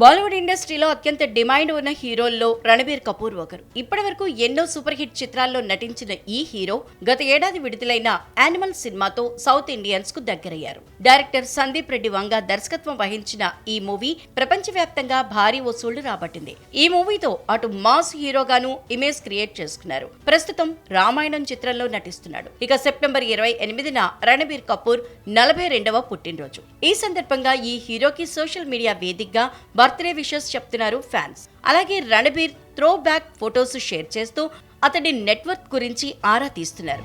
బాలీవుడ్ ఇండస్ట్రీలో అత్యంత డిమాండ్ ఉన్న హీరోల్లో రణబీర్ కపూర్ ఒకరు. ఇప్పటివరకు ఎన్నో సూపర్ హిట్ చిత్రాల్లో నటించిన ఈ హీరో గత ఏడాది విడుదలైన యానిమల్ సినిమాతో సౌత్ ఇండియన్స్కు దగ్గరయ్యారు. డైరెక్టర్ సందీప్ రెడ్డి వంగ దర్శకత్వం వహించిన ఈ మూవీ ప్రపంచవ్యాప్తంగా భారీ వసూళ్ళు రాబట్టింది. ఈ మూవీతో అటు మాస్ హీరోగాను ఇమేజ్ క్రియేట్ చేసుకున్నారు. ప్రస్తుతం రామాయణం చిత్రంలో నటిస్తున్నాడు. ఇక సెప్టెంబర్ ఇరవై ఎనిమిదిన రణబీర్ కపూర్ నలభై రెండవ పుట్టినరోజు. ఈ సందర్భంగా ఈ హీరోకి సోషల్ మీడియా వేదికగా బర్త్డే విషెస్ చెప్తున్నారు ఫ్యాన్స్. అలాగే Ranbir throw back photos share చేస్తూ అతడి నెట్వర్క్ గురించి ఆరా తీస్తున్నారు.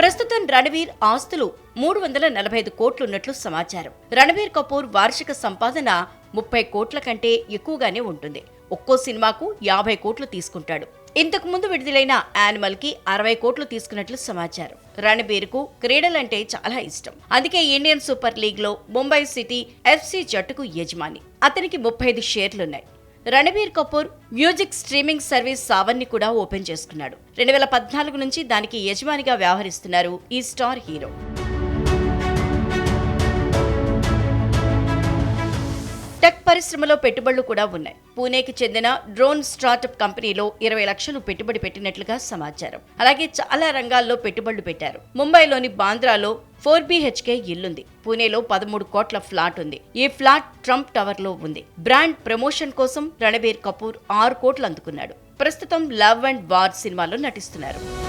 ప్రస్తుతం రణబీర్ ఆస్తులు మూడు వందల నలభై ఐదు కోట్లున్నట్లు సమాచారం. రణబీర్ కపూర్ వార్షిక సంపాదన ముప్పై కోట్ల కంటే ఎక్కువగానే ఉంటుంది. ఒక్కో సినిమాకు యాభై కోట్లు తీసుకుంటాడు. ఇంతకు ముందు విడుదలైన యానిమల్కి అరవై కోట్లు తీసుకున్నట్లు సమాచారం. రణబీర్కు క్రీడలంటే చాలా ఇష్టం. అందుకే ఇండియన్ సూపర్ లీగ్లో ముంబై సిటీ ఎఫ్సి జట్టుకు యజమాని. అతనికి ముప్పై ఐదు షేర్లున్నాయి. Ranbir Kapoor music streaming service సావన్ని కూడా ఓపెన్ చేసుకున్నాడు. రెండు వేల పద్నాలుగు నుంచి దానికి యజమానిగా వ్యవహరిస్తున్నారు ఈ స్టార్ హీరో. పరిశ్రమలో పెట్టుబడులు కూడా ఉన్నాయి. పూణేకి చెందిన డ్రోన్ స్టార్టప్ కంపెనీలో ఇరవై లక్షలు పెట్టుబడి పెట్టినట్లుగా సమాచారం. అలాగే చాలా రంగాల్లో పెట్టుబడులు పెట్టారు. ముంబైలోని బాంద్రాలో ఫోర్ బిహెచ్కే ఇల్లుంది. పూణేలో పదమూడు కోట్ల ఫ్లాట్ ఉంది. ఈ ఫ్లాట్ ట్రంప్ టవర్లో ఉంది. బ్రాండ్ ప్రమోషన్ కోసం రణబీర్ కపూర్ ఆరు కోట్లు అందుకున్నాడు. ప్రస్తుతం లవ్ అండ్ వార్ సినిమాలో నటిస్తున్నారు.